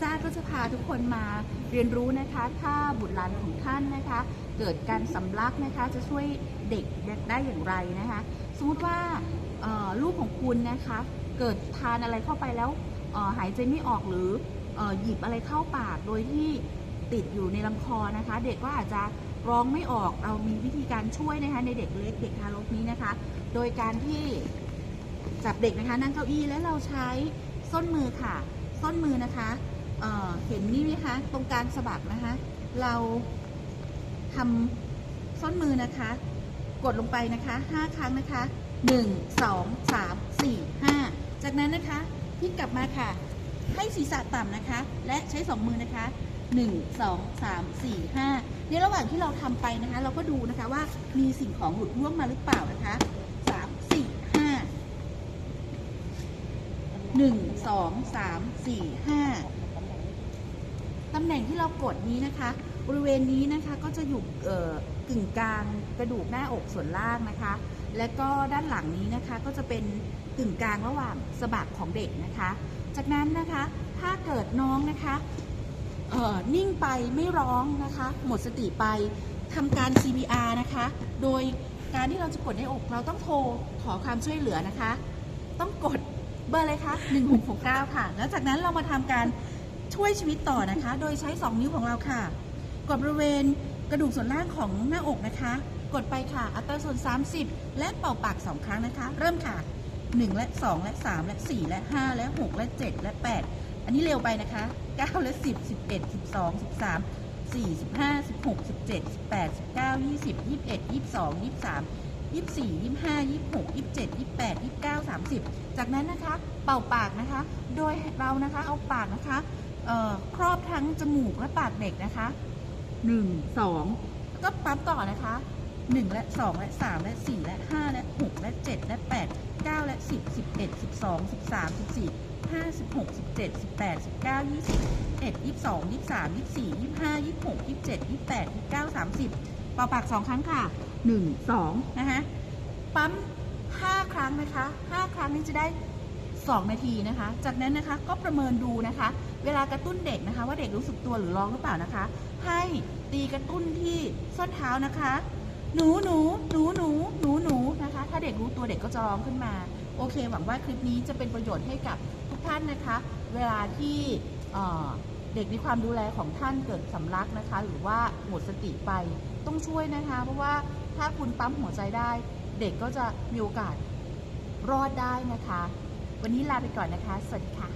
ซ่าก็จะพาทุกคนมาเรียนรู้นะคะ ถ้าบุตรหลานของท่านนะคะ เกิดการสำลักนะคะจะช่วยเด็กได้อย่างไรนะคะ สมมติว่าลูกของคุณนะคะ เกิดทานอะไรเข้าไปแล้วหายใจไม่ออกหรืออหยิบอะไรเข้าปากโดยที่ติดอยู่ในลำคอนะคะ เด็กก็อาจจะร้องไม่ออกเรามีวิธีการช่วยนะคะ ในเด็กเล็กเด็กทารกนี้นะคะ โดยการที่จับเด็กนะคะนั่งเก้าอี้แล้วเราใช้ส้นมือค่ะ ส้นมือนะคะ เห็นนี่ไหมคะ ตรงกลางสะบักนะคะ เราทำส้นมือนะคะ กดลงไปนะคะ 5 ครั้งนะคะ 1 2 3 4 5 จากนั้นนะคะพลิกกลับมาค่ะ ให้ศีรษะต่ำนะคะ และใช้ 2 มือนะคะ 1 2 3 4 5 ในระหว่างที่เราทำไปนะคะ เราก็ดูนะคะว่ามีสิ่งของหลุดร่วงมาหรือเปล่านะคะ 3 4 5 1 2 3 4 5 ตำแหน่งที่เรากดนี้นะคะ บริเวณนี้นะคะก็จะอยู่กึ่งกลางกระดูกหน้าอกส่วนล่างนะคะ และก็ด้านหลังนี้นะคะก็จะเป็นกึ่งกลางระหว่างสะบักของเด็กนะคะ จากนั้นนะคะถ้าเกิดน้องนะคะนิ่งไปไม่ร้องนะคะ หมดสติไปทำการ CPR นะคะ โดยการที่เราจะกดในอกเราต้องโทรขอความช่วยเหลือนะคะ ต้องกดเบอร์เลยคะ1669 ค่ะ แล้วจากนั้นเรามาทำการ ช่วยชีวิตต่อนะคะ โดยใช้ 2 นิ้วของเราค่ะ กดบริเวณกระดูกส่วนล่างของหน้าอกนะคะ กดไปค่ะ อัตราส่วน 30 และเป่าปาก 2 ครั้งนะคะ เริ่มค่ะ 1 และ 2 และ 3 และ 4 และ 5 และ 6 และ 7 และ 8 อันนี้เร็วไปนะคะ 9 และ 10 11 12 13 4 15 16 17 18 19 20 21 22 23 24 25 26 27 28 29 30 จากนั้นนะคะ เป่าปากนะคะ โดยเรานะคะเอาปากนะคะครอบทั้งจมูกและปากเด็กนะคะ 1 2 แล้วก็ปั๊มต่อนะคะ 1 และ 2 และ 3 และ 4 และ 5 และ 6 และ 7 และ 8 9 และ 10 11 12 13 14 15 16 17 18 19 20 21 22 23 24 25 26 27 28 29 30 เป่าปาก2ครั้งค่ะ1 2นะคะปั๊ม5ครั้งนะคะ5ครั้งนี้จะได้ 2 นาทีนะคะ จากนั้นนะคะก็ประเมินดูนะคะ เวลากระตุ้นเด็กนะคะ ว่าเด็กรู้สึกตัวหรือร้องหรือเปล่านะคะ ให้ตีกระตุ้นที่ส้นเท้านะคะ หนูหนูหนูหนูหนูหนูนะคะ ถ้าเด็กรู้ตัวเด็กก็จะร้องขึ้นมา โอเค หวังว่าคลิปนี้จะเป็นประโยชน์ให้กับทุกท่านนะคะ เวลาที่ เด็กในความดูแลของท่านเกิดสำลักนะคะ หรือว่าหมดสติไปต้องช่วยนะคะ เพราะว่าถ้าคุณปั๊มหัวใจได้ เด็กก็จะมีโอกาสรอดได้นะคะ วันนี้ลาไปก่อนนะคะ สวัสดีค่ะ